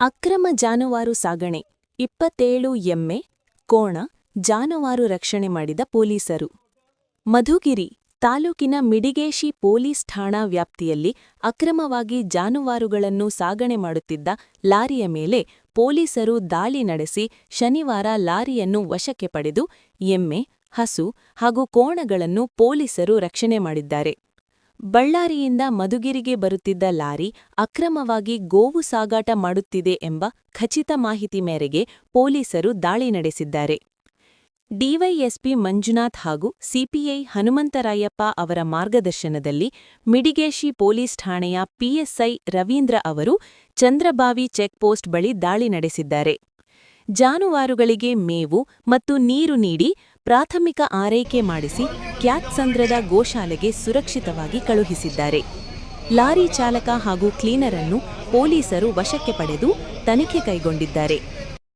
ಅಕ್ರಮ ಜಾನುವಾರು ಸಾಗಣೆ, ಇಪ್ಪತ್ತೇಳು ಎಮ್ಮೆ, ಕೋಣ, ಜಾನುವಾರು ರಕ್ಷಣೆ ಮಾಡಿದ ಪೊಲೀಸರು. ಮಧುಗಿರಿ ತಾಲೂಕಿನ ಮಿಡಿಗೇಶಿ ಪೊಲೀಸ್ ಠಾಣಾ ವ್ಯಾಪ್ತಿಯಲ್ಲಿ ಅಕ್ರಮವಾಗಿ ಜಾನುವಾರುಗಳನ್ನು ಸಾಗಣೆ ಮಾಡುತ್ತಿದ್ದ ಲಾರಿಯ ಮೇಲೆ ಪೊಲೀಸರು ದಾಳಿ ನಡೆಸಿ ಶನಿವಾರ ಲಾರಿಯನ್ನು ವಶಕ್ಕೆ ಪಡೆದು, ಎಮ್ಮೆ, ಹಸು ಹಾಗೂ ಕೋಣಗಳನ್ನು ಪೊಲೀಸರು ರಕ್ಷಣೆ ಮಾಡಿದ್ದಾರೆ. ಬಳ್ಳಾರಿಯಿಂದ ಮಧುಗಿರಿಗೆ ಬರುತ್ತಿದ್ದ ಲಾರಿ ಅಕ್ರಮವಾಗಿ ಗೋವು ಸಾಗಾಟ ಮಾಡುತ್ತಿದೆ ಎಂಬ ಖಚಿತ ಮಾಹಿತಿ ಮೇರೆಗೆ ಪೊಲೀಸರು ದಾಳಿ ನಡೆಸಿದ್ದಾರೆ. ಡಿವೈಎಸ್ಪಿ ಮಂಜುನಾಥ್ ಹಾಗೂ ಸಿಪಿಐ ಹನುಮಂತರಾಯಪ್ಪ ಅವರ ಮಾರ್ಗದರ್ಶನದಲ್ಲಿ ಮಿಡಿಗೇಶಿ ಪೊಲೀಸ್ ಠಾಣೆಯ ಪಿಎಸ್ಐ ರವೀಂದ್ರ ಅವರು ಚಂದ್ರಬಾವಿ ಚೆಕ್ಪೋಸ್ಟ್ ಬಳಿ ದಾಳಿ ನಡೆಸಿದ್ದಾರೆ. ಜಾನುವಾರುಗಳಿಗೆ ಮೇವು ಮತ್ತು ನೀರು ನೀಡಿ ಪ್ರಾಥಮಿಕ ಆರೈಕೆ ಮಾಡಿಸಿ ಕ್ಯಾತ್ಸಂದ್ರದ ಗೋಶಾಲೆಗೆ ಸುರಕ್ಷಿತವಾಗಿ ಕಳುಹಿಸಿದ್ದಾರೆ. ಲಾರಿ ಚಾಲಕ ಹಾಗೂ ಕ್ಲೀನರ್ ಅನ್ನು ಪೊಲೀಸರು ವಶಕ್ಕೆ ಪಡೆದು ತನಿಖೆ ಕೈಗೊಂಡಿದ್ದಾರೆ.